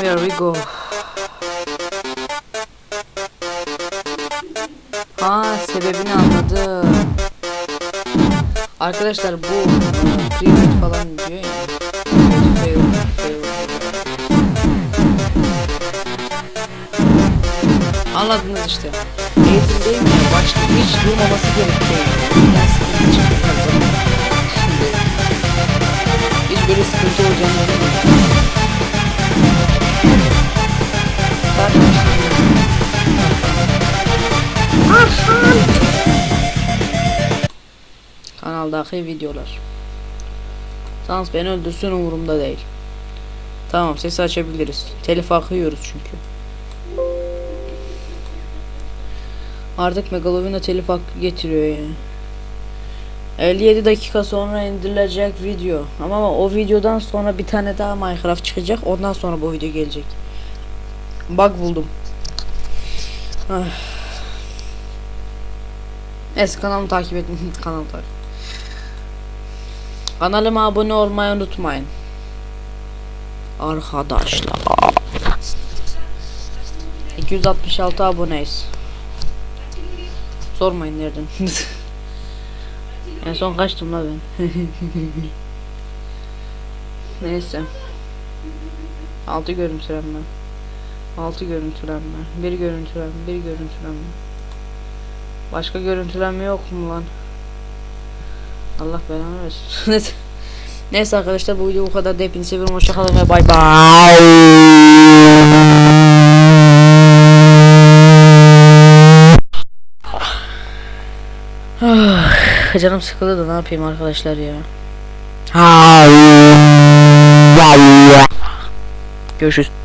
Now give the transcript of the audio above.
Here we go. Ha sebebini anladım. Arkadaşlar bu preview falan diyor ya. Anladınız işte. Eğitimdeyim ya başta hiç durmaması gerekiyor. Ben sıkıntı çıkıyor. Şimdi hiç böyle sıkıntı olacağını Kanaldaki videolar. Sans beni öldürsün umurumda değil. Tamam sesi açabiliriz. Telif hakkı yiyoruz çünkü. Artık Megalovina telif hakkı getiriyor yani. 57 dakika sonra indirilecek video. Ama o videodan sonra bir tane daha Minecraft çıkacak. Ondan sonra bu video gelecek. Bug buldum. Ah. Neyse kanalımı takip edin. Kanal. Kanalıma abone olmayı unutmayın. Arkadaşlar. 266 aboneyiz. Sormayın nereden. en son kaçtım la ben. Neyse. 6 görüntülenme. 6 görüntülenme. 1 görüntülenme. 1 görüntülenme. Başka görüntülenme yok mu lan? Allah belanı versin. Neyse. Arkadaşlar bu video bu kadar. Hepinizi seviyorum. Hoşçakalın ve bay bay. Canım sıkıldı da ne yapayım arkadaşlar ya. Görüşürüz.